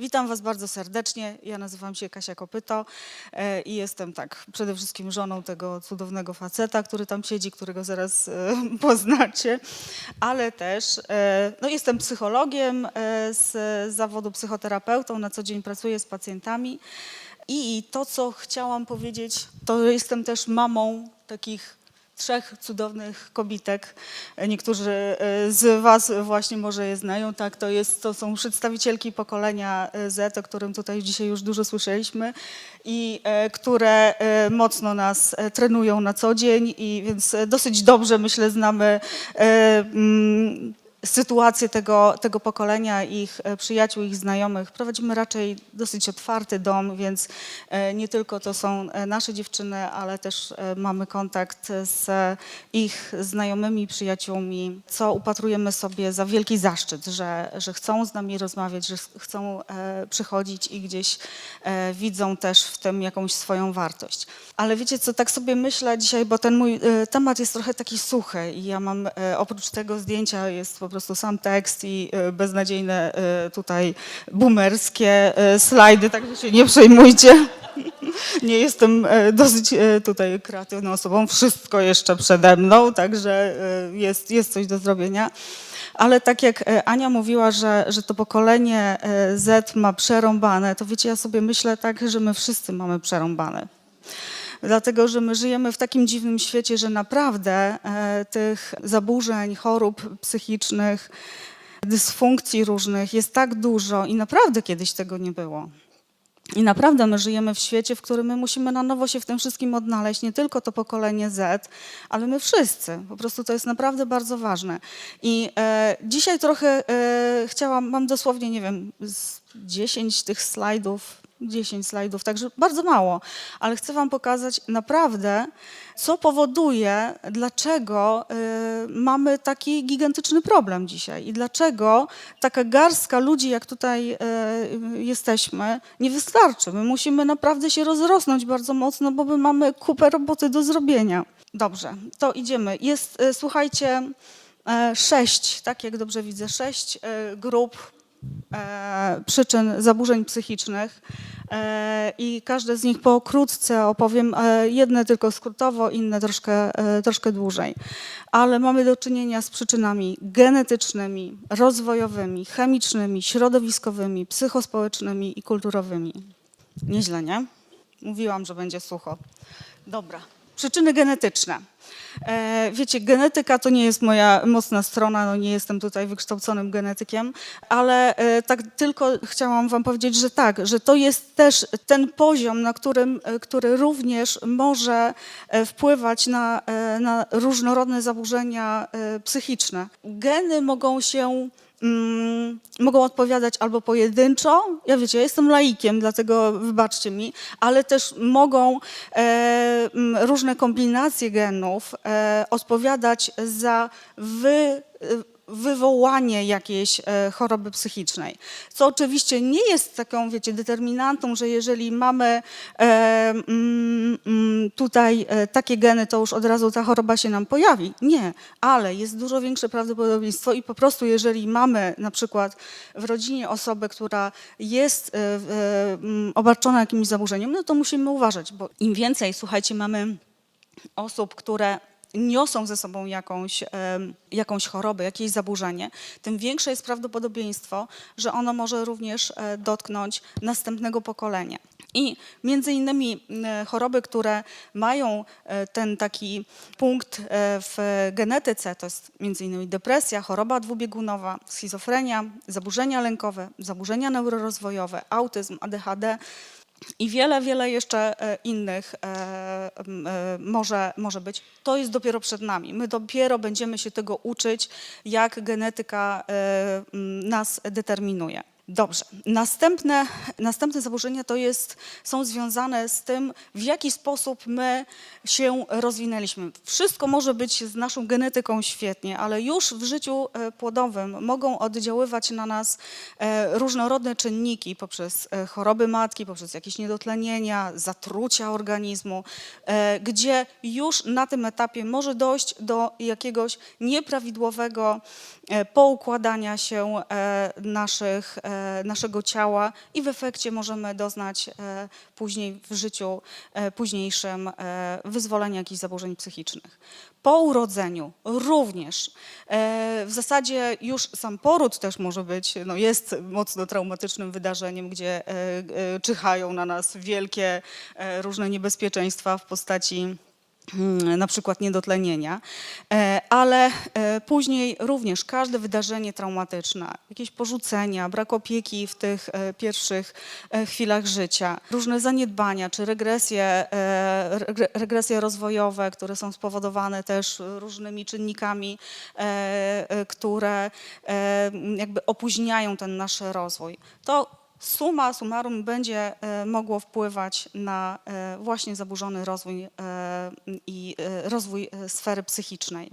Witam Was bardzo serdecznie. Ja nazywam się Kasia Kopyto e, i jestem tak przede wszystkim żoną tego cudownego faceta, który tam siedzi, którego zaraz e, poznacie, ale też e, no, jestem psychologiem z zawodu psychoterapeutą. Na co dzień pracuję z pacjentami i to, co chciałam powiedzieć, to jestem też mamą takich trzech cudownych kobitek. Niektórzy e, z Was właśnie może je znają. Tak, to, jest, to są przedstawicielki pokolenia e, Z, o którym tutaj dzisiaj już dużo słyszeliśmy i e, które mocno nas trenują na co dzień i więc dosyć dobrze myślę znamy sytuację tego, tego pokolenia, ich e, przyjaciół, ich znajomych. Prowadzimy raczej dosyć otwarty dom, więc e, nie tylko to są e, nasze dziewczyny, ale też mamy kontakt z ich znajomymi, przyjaciółmi, co upatrujemy sobie za wielki zaszczyt, że, że chcą z nami rozmawiać, że chcą przychodzić i gdzieś widzą też w tym jakąś swoją wartość. Ale wiecie co, tak sobie myślę dzisiaj, bo ten mój temat jest trochę taki suchy i ja mam oprócz tego zdjęcia jest po prostu sam tekst i e, beznadziejne e, tutaj boomerskie e, slajdy, także się nie przejmujcie. Nie jestem dosyć tutaj kreatywną osobą, wszystko jeszcze przede mną, także jest, jest coś do zrobienia. Ale tak jak Ania mówiła, że, że to pokolenie Z ma przerąbane, to wiecie, ja sobie myślę tak, że my wszyscy mamy przerąbane. Dlatego, że my żyjemy w takim dziwnym świecie, że naprawdę e, tych zaburzeń, chorób psychicznych, dysfunkcji różnych jest tak dużo i naprawdę kiedyś tego nie było. I naprawdę my żyjemy w świecie, w którym my musimy na nowo się w tym wszystkim odnaleźć, nie tylko to pokolenie Z, ale my wszyscy. Po prostu to jest naprawdę bardzo ważne. I e, dzisiaj trochę e, chciałam, mam dosłownie, nie wiem, z 10 tych slajdów, 10 slajdów, także bardzo mało, ale chcę Wam pokazać naprawdę, co powoduje, dlaczego y, mamy taki gigantyczny problem dzisiaj i dlaczego taka garstka ludzi, jak tutaj y, y, jesteśmy, nie wystarczy. My musimy naprawdę się rozrosnąć bardzo mocno, bo my mamy kupę roboty do zrobienia. Dobrze, to idziemy. Jest, y, słuchajcie, e, sześć, tak jak dobrze widzę, sześć e, grup przyczyn zaburzeń psychicznych e, i każde z nich pokrótce opowiem, e, jedne tylko skrótowo, inne troszkę, e, troszkę dłużej. Ale mamy do czynienia z przyczynami genetycznymi, rozwojowymi, chemicznymi, środowiskowymi, psychospołecznymi i kulturowymi. Nieźle, nie? Mówiłam, że będzie sucho. Dobra. Przyczyny genetyczne. E, wiecie, genetyka to nie jest moja mocna strona, no nie jestem tutaj wykształconym genetykiem, ale e, tak tylko chciałam wam powiedzieć, że tak, że to jest też ten poziom, na którym, e, który również może wpływać na, na różnorodne zaburzenia psychiczne. Geny mogą się mm, mogą odpowiadać albo pojedynczo, ja wiecie, ja jestem laikiem, dlatego wybaczcie mi, ale też mogą e, mm, różne kombinacje genów e, odpowiadać za wy, wywołanie jakiejś e, choroby psychicznej. Co oczywiście nie jest taką, wiecie, determinantą, że jeżeli mamy e, mm, mm, tutaj e, takie geny, to już od razu ta choroba się nam pojawi. Nie, ale jest dużo większe prawdopodobieństwo i po prostu jeżeli mamy na przykład w rodzinie osobę, która jest mm, obarczona jakimś zaburzeniem, no to musimy uważać, bo im więcej, słuchajcie, mamy osób, które niosą ze sobą jakąś, jakąś chorobę, jakieś zaburzenie, tym większe jest prawdopodobieństwo, że ono może również e, dotknąć następnego pokolenia. I między innymi choroby, które mają e, ten taki punkt e, w genetyce, to jest między innymi depresja, choroba dwubiegunowa, schizofrenia, zaburzenia lękowe, zaburzenia neurorozwojowe, autyzm, ADHD, i wiele, wiele jeszcze e, innych e, e, może, może być. To jest dopiero przed nami. My dopiero będziemy się tego uczyć, jak genetyka nas determinuje. Dobrze. Następne, następne zaburzenia to jest, są związane z tym, w jaki sposób my się rozwinęliśmy. Wszystko może być z naszą genetyką świetnie, ale już w życiu e, płodowym mogą oddziaływać na nas e, różnorodne czynniki poprzez e, choroby matki, poprzez jakieś niedotlenienia, zatrucia organizmu, gdzie już na tym etapie może dojść do jakiegoś nieprawidłowego poukładania się naszych, naszego ciała i w efekcie możemy doznać e, później w życiu e, późniejszym e, wyzwolenia jakichś zaburzeń psychicznych. Po urodzeniu również e, w zasadzie już sam poród też może być, no jest mocno traumatycznym wydarzeniem, gdzie e, e, czyhają na nas wielkie e, różne niebezpieczeństwa w postaci na przykład niedotlenienia, E, ale e, później również każde wydarzenie traumatyczne, jakieś porzucenia, brak opieki w tych e, pierwszych chwilach życia, różne zaniedbania czy regresje, regre- regresje rozwojowe, które są spowodowane też różnymi czynnikami, które jakby opóźniają ten nasz rozwój. To suma summarum będzie e, mogło wpływać na e, właśnie zaburzony rozwój e, i rozwój sfery psychicznej.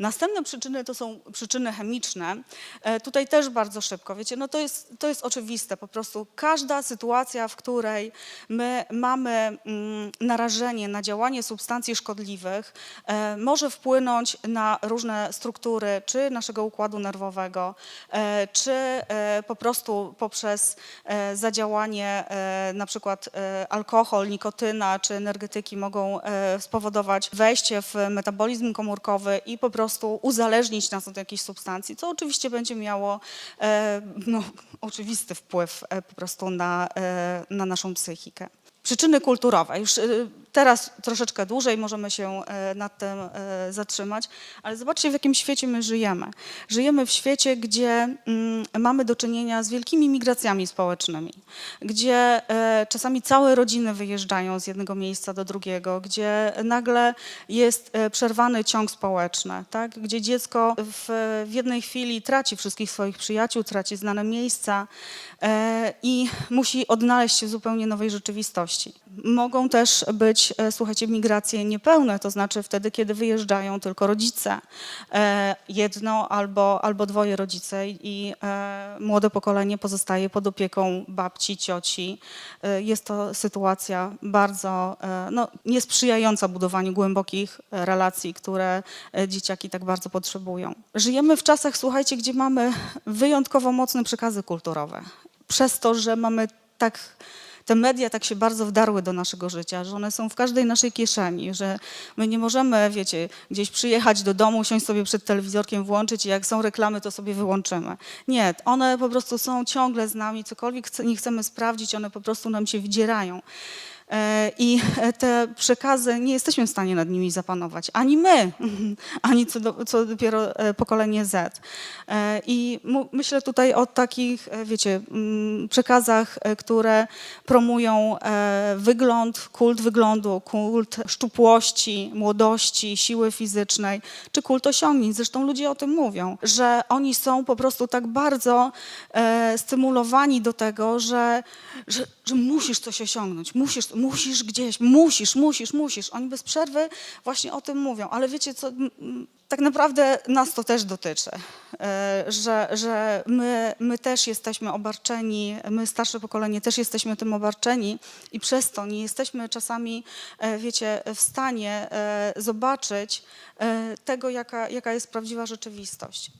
Następne przyczyny to są przyczyny chemiczne. E, Tutaj też bardzo szybko, wiecie, no to jest, to jest oczywiste, po prostu każda sytuacja, w której my mamy mm, narażenie na działanie substancji szkodliwych, e, może wpłynąć na różne struktury, czy naszego układu nerwowego, e, czy po prostu poprzez zadziałanie na przykład alkohol, nikotyna czy energetyki mogą spowodować wejście w metabolizm komórkowy i po prostu uzależnić nas od jakiejś substancji, co oczywiście będzie miało e, no, oczywisty wpływ e, po prostu na, e, na naszą psychikę. Przyczyny kulturowe. Już e, teraz troszeczkę dłużej możemy się e, nad tym e, zatrzymać, ale zobaczcie, w jakim świecie my żyjemy. Żyjemy w świecie, gdzie mm, mamy do czynienia z wielkimi migracjami społecznymi, gdzie czasami całe rodziny wyjeżdżają z jednego miejsca do drugiego, gdzie nagle jest przerwany ciąg społeczny, tak? gdzie dziecko w, w jednej chwili traci wszystkich swoich przyjaciół, traci znane miejsca i musi odnaleźć się w zupełnie nowej rzeczywistości. Mogą też być, e, słuchajcie, migracje niepełne, to znaczy wtedy, kiedy wyjeżdżają tylko rodzice, e, jedno albo, albo dwoje rodzice i e, młode pokolenie pozostaje pod opieką babci, cioci. Jest to sytuacja bardzo no, niesprzyjająca budowaniu głębokich relacji, które dzieciaki tak bardzo potrzebują. Żyjemy w czasach, słuchajcie, gdzie mamy wyjątkowo mocne przekazy kulturowe. Przez to, że mamy tak te media tak się bardzo wdarły do naszego życia, że one są w każdej naszej kieszeni, że my nie możemy, wiecie, gdzieś przyjechać do domu, siąść sobie przed telewizorkiem, włączyć i jak są reklamy, to sobie wyłączymy. Nie, one po prostu są ciągle z nami, cokolwiek nie chcemy sprawdzić, one po prostu nam się wdzierają. E, I te przekazy, nie jesteśmy w stanie nad nimi zapanować. Ani my, ani co, do, co dopiero e, pokolenie Z. E, I myślę tutaj o takich, wiecie, mm, przekazach, które promują wygląd, kult wyglądu, kult szczupłości, młodości, siły fizycznej, czy kult osiągnięć. Zresztą ludzie o tym mówią, że oni są po prostu tak bardzo stymulowani do tego, że, że, że musisz coś osiągnąć, musisz, musisz gdzieś, musisz, musisz, musisz. Oni bez przerwy właśnie o tym mówią, ale wiecie co, tak naprawdę nas to też dotyczy, e, że, że my, my też jesteśmy obarczeni, my starsze pokolenie też jesteśmy tym obarczeni i przez to nie jesteśmy czasami, e, wiecie, w stanie e, zobaczyć tego, jaka, jaka jest prawdziwa rzeczywistość.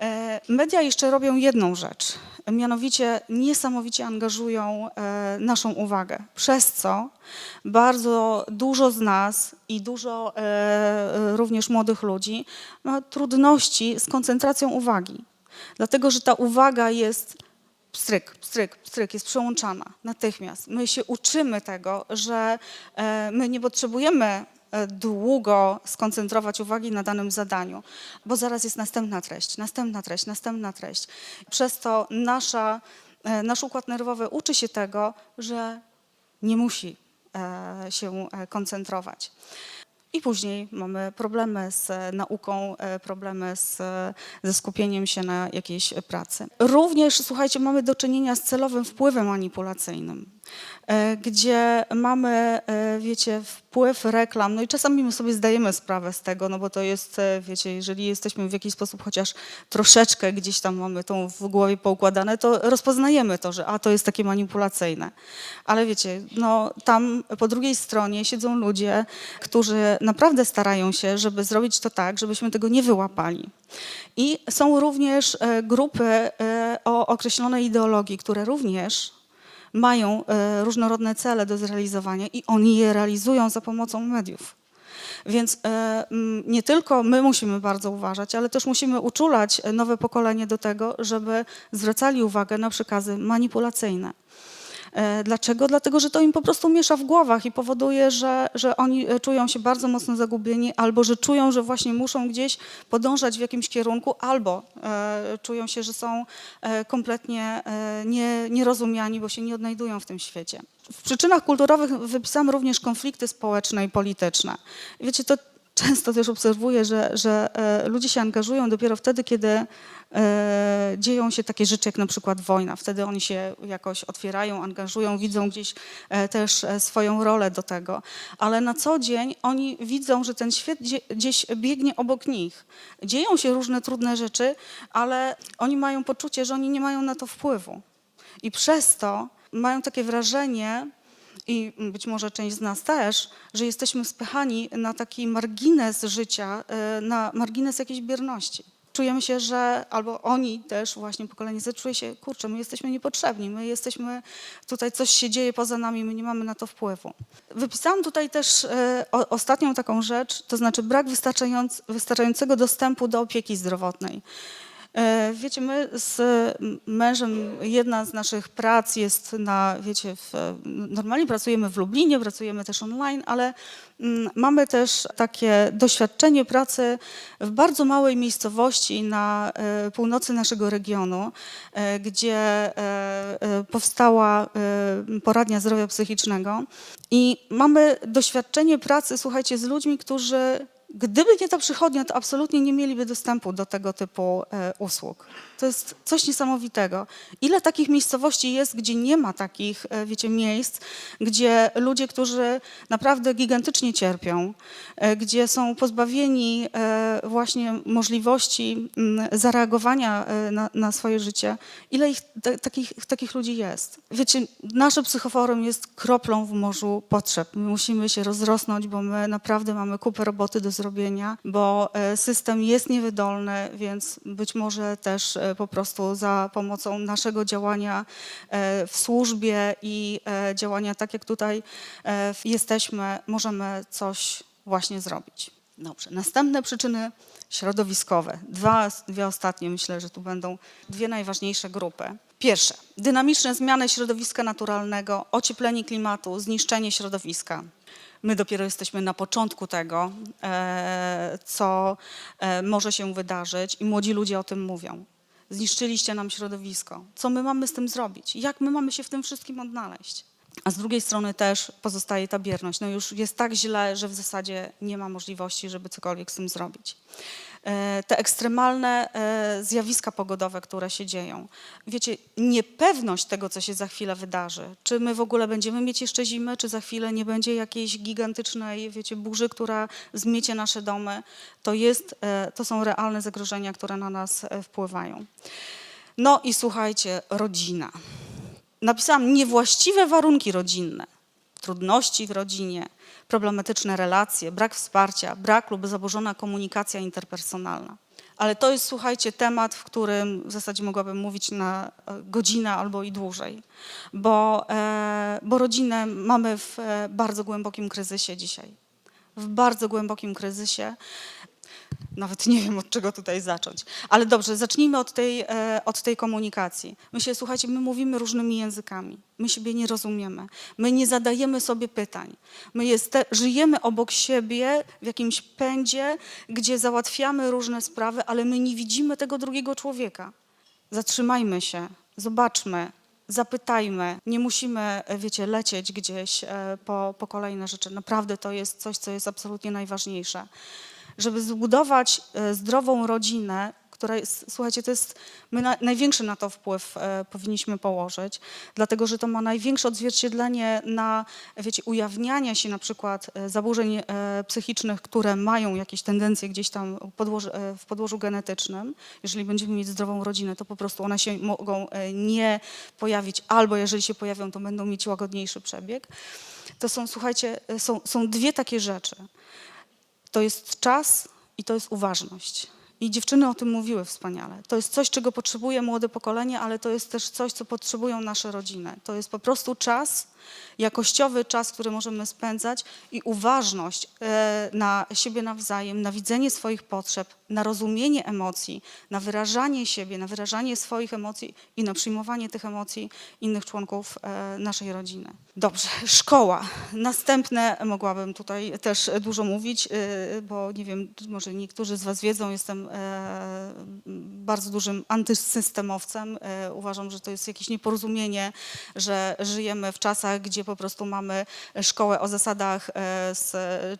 E, Media jeszcze robią jedną rzecz, mianowicie niesamowicie angażują e, naszą uwagę, przez co bardzo dużo z nas i dużo e, również młodych ludzi ma trudności z koncentracją uwagi, dlatego że ta uwaga jest pstryk, pstryk, pstryk, jest przełączana natychmiast. My się uczymy tego, że my nie potrzebujemy długo skoncentrować uwagi na danym zadaniu, bo zaraz jest następna treść, następna treść, następna treść. Przez to nasza, e, nasz układ nerwowy uczy się tego, że nie musi e, się e, koncentrować. I później mamy problemy z e, nauką, e, problemy z, e, ze skupieniem się na jakiejś pracy. Również, słuchajcie, mamy do czynienia z celowym wpływem manipulacyjnym. E, gdzie mamy, e, wiecie, wpływ reklam, no i czasami my sobie zdajemy sprawę z tego, no bo to jest, e, wiecie, jeżeli jesteśmy w jakiś sposób chociaż troszeczkę gdzieś tam mamy tą w głowie poukładane, to rozpoznajemy to, że a, to jest takie manipulacyjne. Ale wiecie, no tam po drugiej stronie siedzą ludzie, którzy naprawdę starają się, żeby zrobić to tak, żebyśmy tego nie wyłapali. I są również grupy o określonej ideologii, które również mają e, różnorodne cele do zrealizowania i oni je realizują za pomocą mediów. Więc e, nie tylko my musimy bardzo uważać, ale też musimy uczulać e, nowe pokolenie do tego, żeby zwracali uwagę na przekazy manipulacyjne. E, Dlaczego? Dlatego, że to im po prostu miesza w głowach i powoduje, że, że oni e, czują się bardzo mocno zagubieni, albo że czują, że właśnie muszą gdzieś podążać w jakimś kierunku, albo e, czują się, że są kompletnie nie, nierozumiani, bo się nie odnajdują w tym świecie. W przyczynach kulturowych wypisamy również konflikty społeczne i polityczne. Wiecie, to często też obserwuję, że, że ludzie się angażują dopiero wtedy, kiedy dzieją się takie rzeczy jak na przykład wojna. Wtedy oni się jakoś otwierają, angażują, widzą gdzieś e, też e, swoją rolę do tego. Ale na co dzień oni widzą, że ten świat dzie- gdzieś biegnie obok nich. Dzieją się różne trudne rzeczy, ale oni mają poczucie, że oni nie mają na to wpływu. I przez to mają takie wrażenie, i być może część z nas też, że jesteśmy spychani na taki margines życia, e, na margines jakiejś bierności. Czujemy się, że albo oni też, właśnie pokolenie Z, czuje się, kurczę, my jesteśmy niepotrzebni, my jesteśmy, tutaj coś się dzieje poza nami, my nie mamy na to wpływu. Wypisałam tutaj też e, o, ostatnią taką rzecz, to znaczy brak wystarczając, wystarczającego dostępu do opieki zdrowotnej. E, Wiecie, my z mężem, jedna z naszych prac jest na, wiecie, w, normalnie pracujemy w Lublinie, pracujemy też online, ale mm, mamy też takie doświadczenie pracy w bardzo małej miejscowości na e, północy naszego regionu, e, gdzie powstała poradnia zdrowia psychicznego. I mamy doświadczenie pracy, słuchajcie, z ludźmi, którzy Gdyby nie ta przychodnia, to absolutnie nie mieliby dostępu do tego typu e, usług. To jest coś niesamowitego. Ile takich miejscowości jest, gdzie nie ma takich, e, wiecie, miejsc, gdzie ludzie, którzy naprawdę gigantycznie cierpią, e, gdzie są pozbawieni właśnie możliwości mm, zareagowania na, na swoje życie, ile ich ta- takich, takich ludzi jest. Wiecie, nasze psychoforum jest kroplą w morzu potrzeb. My musimy się rozrosnąć, bo my naprawdę mamy kupę roboty do zrobienia, bo e, system jest niewydolny, więc być może też e, po prostu za pomocą naszego działania e, w służbie i działania tak jak tutaj jesteśmy, możemy coś właśnie zrobić. Dobrze, następne przyczyny środowiskowe. Dwa, dwie ostatnie, myślę, że tu będą dwie najważniejsze grupy. Pierwsze, dynamiczne zmiany środowiska naturalnego, ocieplenie klimatu, zniszczenie środowiska. My dopiero jesteśmy na początku tego, e, co e, może się wydarzyć, i młodzi ludzie o tym mówią. Zniszczyliście nam środowisko. Co my mamy z tym zrobić? Jak my mamy się w tym wszystkim odnaleźć? A z drugiej strony też pozostaje ta bierność. No już jest tak źle, że w zasadzie nie ma możliwości, żeby cokolwiek z tym zrobić. E, Te ekstremalne e, zjawiska pogodowe, które się dzieją. Wiecie, niepewność tego, co się za chwilę wydarzy. Czy my w ogóle będziemy mieć jeszcze zimę, czy za chwilę nie będzie jakiejś gigantycznej, wiecie, burzy, która zmiecie nasze domy. To, jest, e, to są realne zagrożenia, które na nas wpływają. No i słuchajcie, rodzina napisałam niewłaściwe warunki rodzinne, trudności w rodzinie, problematyczne relacje, brak wsparcia, brak lub zaburzona komunikacja interpersonalna. Ale to jest, słuchajcie, temat, w którym w zasadzie mogłabym mówić na e, godzinę albo i dłużej, bo, e, bo rodzinę mamy w e, bardzo głębokim kryzysie dzisiaj. W bardzo głębokim kryzysie. Nawet nie wiem, od czego tutaj zacząć. Ale dobrze, zacznijmy od tej, e, od tej komunikacji. My się, słuchajcie, my mówimy różnymi językami. My siebie nie rozumiemy. My nie zadajemy sobie pytań. My jeste, żyjemy obok siebie w jakimś pędzie, gdzie załatwiamy różne sprawy, ale my nie widzimy tego drugiego człowieka. Zatrzymajmy się, zobaczmy, zapytajmy. Nie musimy, e, wiecie, lecieć gdzieś e, po, po kolejne rzeczy. Naprawdę to jest coś, co jest absolutnie najważniejsze żeby zbudować e, zdrową rodzinę, która jest, słuchajcie, to jest, my na, największy na to wpływ e, powinniśmy położyć, dlatego że to ma największe odzwierciedlenie na, wiecie, ujawnianie się na przykład e, zaburzeń e, psychicznych, które mają jakieś tendencje gdzieś tam w podłożu, e, w podłożu genetycznym. Jeżeli będziemy mieć zdrową rodzinę, to po prostu one się mogą e, nie pojawić, albo jeżeli się pojawią, to będą mieć łagodniejszy przebieg. To są, słuchajcie, e, są, są dwie takie rzeczy. To jest czas i to jest uważność. I dziewczyny o tym mówiły wspaniale. To jest coś, czego potrzebuje młode pokolenie, ale to jest też coś, co potrzebują nasze rodziny. To jest po prostu czas, jakościowy czas, który możemy spędzać i uważność e, na siebie nawzajem, na widzenie swoich potrzeb, na rozumienie emocji, na wyrażanie siebie, na wyrażanie swoich emocji i na przyjmowanie tych emocji innych członków e, naszej rodziny. Dobrze, szkoła. Następne mogłabym tutaj też dużo mówić, e, bo nie wiem, może niektórzy z Was wiedzą, jestem e, bardzo dużym antysystemowcem. Uważam, że to jest jakieś nieporozumienie, że żyjemy w czasach, gdzie po prostu mamy szkołę o zasadach z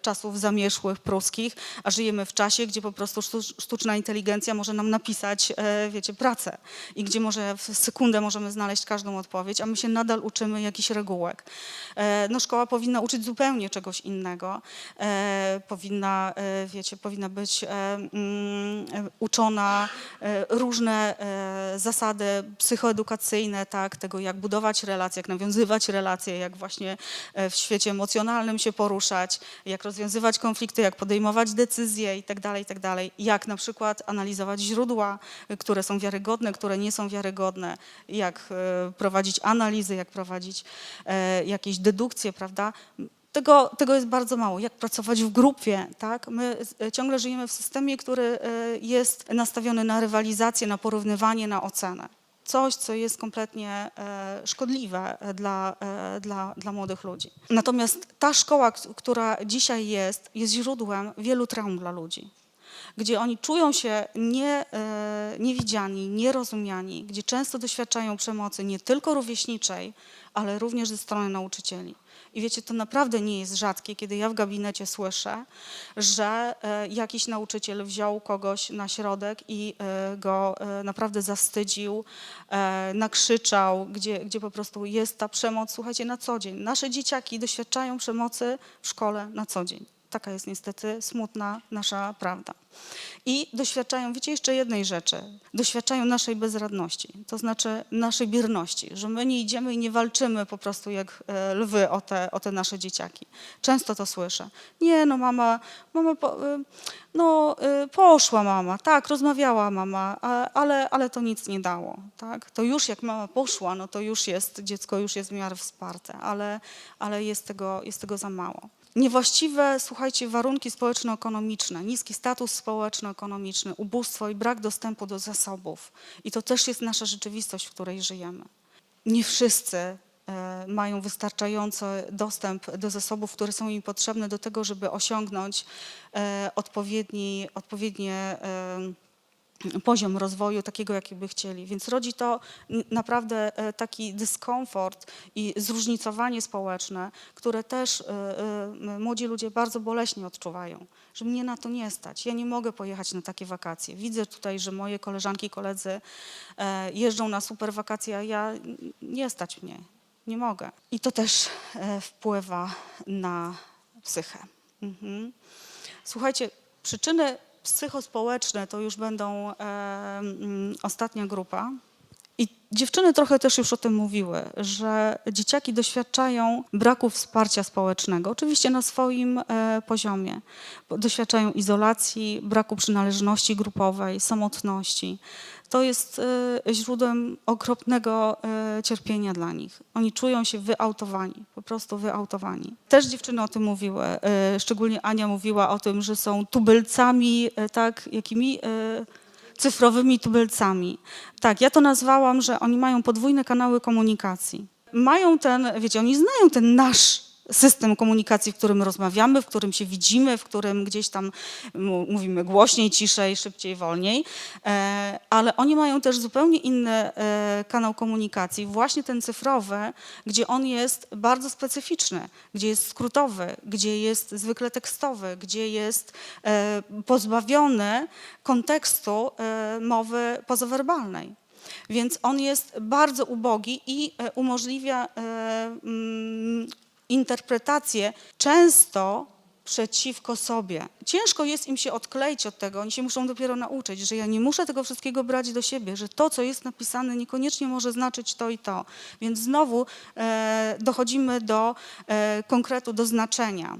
czasów zamierzchłych pruskich, a żyjemy w czasie, gdzie po prostu sztuczna inteligencja może nam napisać, e, wiecie, pracę i gdzie może w sekundę możemy znaleźć każdą odpowiedź, a my się nadal uczymy jakichś regułek. E, No szkoła powinna uczyć zupełnie czegoś innego. E, Powinna, wiecie, powinna być mm, uczona różne zasady psychoedukacyjne, tak, tego jak budować relacje, jak nawiązywać relacje, jak właśnie w świecie emocjonalnym się poruszać, jak rozwiązywać konflikty, jak podejmować decyzje i tak Jak na przykład analizować źródła, y, które są wiarygodne, które nie są wiarygodne, jak e, prowadzić analizy, jak prowadzić e, jakieś dedukcje, prawda? Tego, tego jest bardzo mało. Jak pracować w grupie, tak? My e, ciągle żyjemy w systemie, który e, jest nastawiony na rywalizację, na porównywanie, na ocenę. Coś, co jest kompletnie szkodliwe dla, dla, dla młodych ludzi. Natomiast ta szkoła, która dzisiaj jest, jest źródłem wielu traum dla ludzi gdzie oni czują się nie, e, niewidziani, nierozumiani, gdzie często doświadczają przemocy nie tylko rówieśniczej, ale również ze strony nauczycieli. I wiecie, to naprawdę nie jest rzadkie, kiedy ja w gabinecie słyszę, że e, jakiś nauczyciel wziął kogoś na środek i e, go naprawdę zastydził, nakrzyczał, gdzie, gdzie po prostu jest ta przemoc, słuchajcie, na co dzień. Nasze dzieciaki doświadczają przemocy w szkole na co dzień. Taka jest niestety smutna nasza prawda. I doświadczają, wiecie, jeszcze jednej rzeczy. Doświadczają naszej bezradności, to znaczy naszej bierności, że my nie idziemy i nie walczymy po prostu jak e, lwy o te, o te nasze dzieciaki. Często to słyszę. Nie, no mama, mama po, y, no, y, poszła mama, tak, rozmawiała mama, ale, ale to nic nie dało. Tak? To już jak mama poszła, no to już jest, dziecko już jest w miarę wsparte, ale, ale jest, tego, jest tego za mało. Niewłaściwe, słuchajcie, warunki społeczno-ekonomiczne, niski status społeczno-ekonomiczny, ubóstwo i brak dostępu do zasobów. I to też jest nasza rzeczywistość, w której żyjemy. Nie wszyscy e, mają wystarczający dostęp do zasobów, które są im potrzebne do tego, żeby osiągnąć e, odpowiedni, odpowiednie e, poziom rozwoju takiego, jaki by chcieli. Więc rodzi to naprawdę e, taki dyskomfort i zróżnicowanie społeczne, które też e, e, młodzi ludzie bardzo boleśnie odczuwają, że mnie na to nie stać. Ja nie mogę pojechać na takie wakacje. Widzę tutaj, że moje koleżanki i koledzy jeżdżą na super wakacje, a ja nie stać mnie. Nie mogę. I to też wpływa na psychę. Mhm. Słuchajcie, przyczyny psychospołeczne to już będą ostatnia grupa. I dziewczyny trochę też już o tym mówiły, że dzieciaki doświadczają braku wsparcia społecznego, oczywiście na swoim e, poziomie. Doświadczają izolacji, braku przynależności grupowej, samotności. To jest e, źródłem okropnego e, cierpienia dla nich. Oni czują się wyautowani, po prostu wyautowani. Też dziewczyny o tym mówiły, szczególnie Ania mówiła o tym, że są tubylcami, tak, jakimi cyfrowymi tubylcami. Tak, ja to nazwałam, że oni mają podwójne kanały komunikacji. Mają ten, wiecie, oni znają ten nasz system komunikacji, w którym rozmawiamy, w którym się widzimy, w którym gdzieś tam mówimy głośniej, ciszej, szybciej, wolniej, e, ale oni mają też zupełnie inny e, kanał komunikacji, właśnie ten cyfrowy, gdzie on jest bardzo specyficzny, gdzie jest skrótowy, gdzie jest zwykle tekstowy, gdzie jest e, pozbawiony kontekstu mowy pozawerbalnej. Więc on jest bardzo ubogi i umożliwia e, mm, interpretację często przeciwko sobie. Ciężko jest im się odkleić od tego, oni się muszą dopiero nauczyć, że ja nie muszę tego wszystkiego brać do siebie, że to, co jest napisane, niekoniecznie może znaczyć to i to. Więc znowu e, dochodzimy do e, konkretu, do znaczenia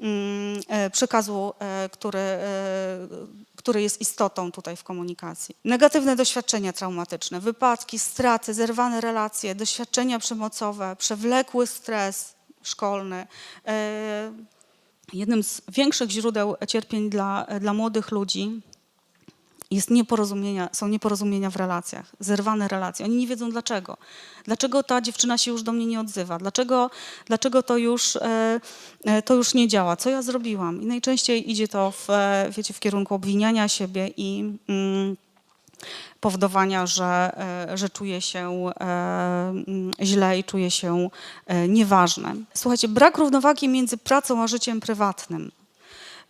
mm, e, przekazu, e, który, e, który jest istotą tutaj w komunikacji. Negatywne doświadczenia traumatyczne, wypadki, straty, zerwane relacje, doświadczenia przemocowe, przewlekły stres szkolny. E, Jednym z większych źródeł cierpień dla, dla młodych ludzi jest nieporozumienia, są nieporozumienia w relacjach, zerwane relacje. Oni nie wiedzą dlaczego. Dlaczego ta dziewczyna się już do mnie nie odzywa? Dlaczego, dlaczego to, już, e, e, to już nie działa? Co ja zrobiłam? I najczęściej idzie to w, wiecie, w kierunku obwiniania siebie i mm, powodowania, że, e, że czuje się e, mm, źle i czuje się e, nieważne. Słuchajcie, brak równowagi między pracą a życiem prywatnym.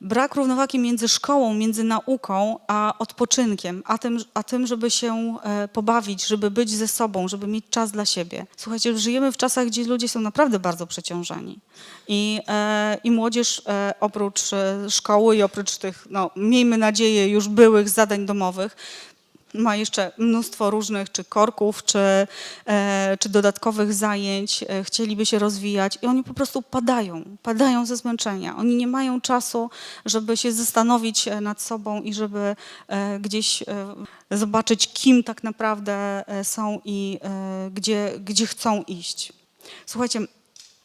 Brak równowagi między szkołą, między nauką a odpoczynkiem, a tym, a tym, żeby się pobawić, żeby być ze sobą, żeby mieć czas dla siebie. Słuchajcie, żyjemy w czasach, gdzie ludzie są naprawdę bardzo przeciążeni. I, i młodzież oprócz szkoły i oprócz tych, no, miejmy nadzieję, już byłych zadań domowych, ma jeszcze mnóstwo różnych czy korków, czy, e, czy dodatkowych zajęć, e, chcieliby się rozwijać i oni po prostu padają, padają ze zmęczenia. Oni nie mają czasu, żeby się zastanowić e, nad sobą i żeby gdzieś zobaczyć, kim tak naprawdę są i gdzie, gdzie chcą iść. Słuchajcie,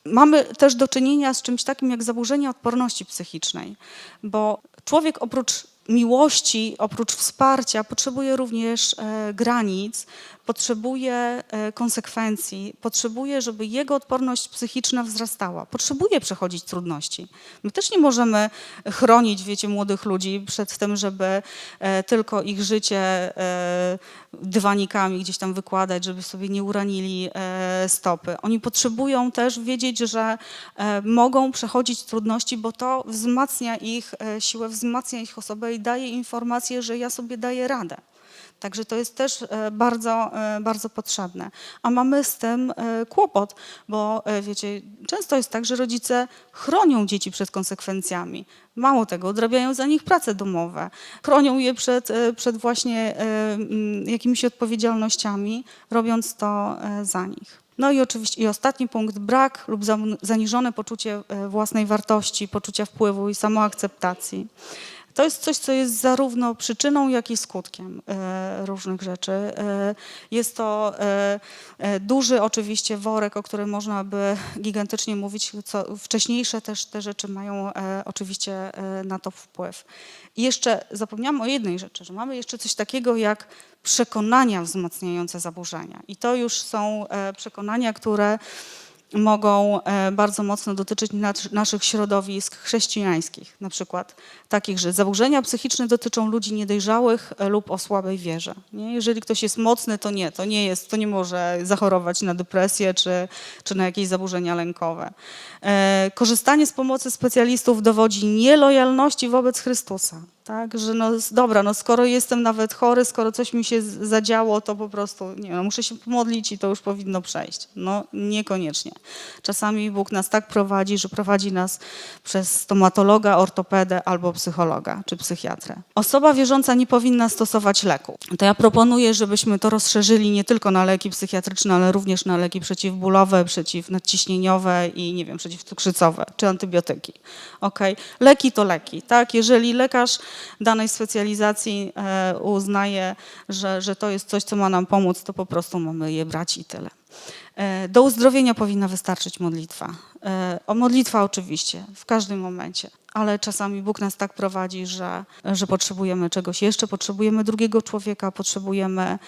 Mamy też do czynienia z czymś takim jak zaburzenia odporności psychicznej, bo człowiek oprócz miłości, oprócz wsparcia potrzebuje również e, granic, potrzebuje e, konsekwencji, potrzebuje, żeby jego odporność psychiczna wzrastała, potrzebuje przechodzić trudności. My też nie możemy chronić, wiecie, młodych ludzi przed tym, żeby e, tylko ich życie e, dywanikami gdzieś tam wykładać, żeby sobie nie uranili stopy. Oni potrzebują też wiedzieć, że mogą przechodzić trudności, bo to wzmacnia ich siłę, wzmacnia ich osobę i daje informację, że ja sobie daję radę. Także to jest też e, bardzo, e, bardzo potrzebne. A mamy z tym e, kłopot, bo wiecie, często jest tak, że rodzice chronią dzieci przed konsekwencjami. Mało tego, odrabiają za nich prace domowe, chronią je przed, przed właśnie mm, jakimiś odpowiedzialnościami, robiąc to za nich. No i oczywiście i ostatni punkt, brak lub zaniżone poczucie własnej wartości, poczucia wpływu i samoakceptacji. To jest coś, co jest zarówno przyczyną, jak i skutkiem e, różnych rzeczy. E, jest to e, duży oczywiście worek, o którym można by gigantycznie mówić, co wcześniejsze też te rzeczy mają oczywiście na to wpływ. I jeszcze zapomniałam o jednej rzeczy, że mamy jeszcze coś takiego jak przekonania wzmacniające zaburzenia. I to już są przekonania, które mogą e, bardzo mocno dotyczyć nas- naszych środowisk chrześcijańskich, na przykład takich, że zaburzenia psychiczne dotyczą ludzi niedojrzałych e, lub o słabej wierze. Nie? Jeżeli ktoś jest mocny, to nie, to nie jest, to nie może zachorować na depresję czy, czy na jakieś zaburzenia lękowe. E, korzystanie z pomocy specjalistów dowodzi nielojalności wobec Chrystusa. Tak, że no dobra, no skoro jestem nawet chory, skoro coś mi się zadziało, to po prostu nie no, muszę się pomodlić i to już powinno przejść. No niekoniecznie. Czasami Bóg nas tak prowadzi, że prowadzi nas przez stomatologa, ortopedę albo psychologa czy psychiatrę. Osoba wierząca nie powinna stosować leku. To ja proponuję, żebyśmy to rozszerzyli nie tylko na leki psychiatryczne, ale również na leki przeciwbólowe, przeciwnadciśnieniowe i nie wiem, przeciwcukrzycowe czy antybiotyki. Okay? Leki to leki, tak? Jeżeli lekarz danej specjalizacji e, uznaje, że, że to jest coś, co ma nam pomóc, to po prostu mamy je brać i tyle. E, Do uzdrowienia powinna wystarczyć modlitwa. E, O modlitwa oczywiście, w każdym momencie, ale czasami Bóg nas tak prowadzi, że, że potrzebujemy czegoś jeszcze, potrzebujemy drugiego człowieka, potrzebujemy,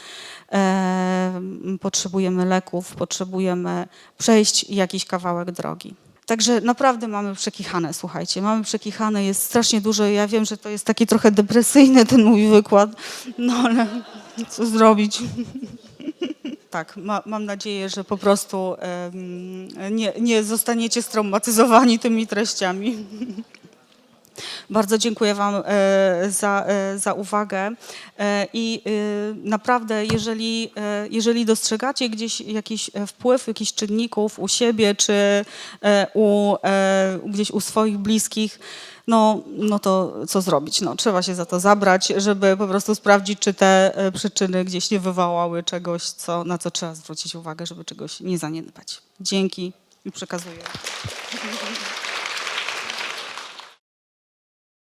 e, potrzebujemy leków, potrzebujemy przejść jakiś kawałek drogi. Także naprawdę mamy przekichane, słuchajcie, mamy przekichane, jest strasznie dużo. Ja wiem, że to jest taki trochę depresyjny ten mój wykład, no ale co zrobić? Tak, ma, mam nadzieję, że po prostu em, nie, nie zostaniecie straumatyzowani tymi treściami. Bardzo dziękuję Wam e, za, e, za uwagę E, i naprawdę, jeżeli, jeżeli dostrzegacie gdzieś jakiś wpływ jakichś czynników u siebie czy u, gdzieś u swoich bliskich, no, no to co zrobić? No, trzeba się za to zabrać, żeby po prostu sprawdzić, czy te przyczyny gdzieś nie wywołały czegoś, co, na co trzeba zwrócić uwagę, żeby czegoś nie zaniedbać. Dzięki i przekazuję.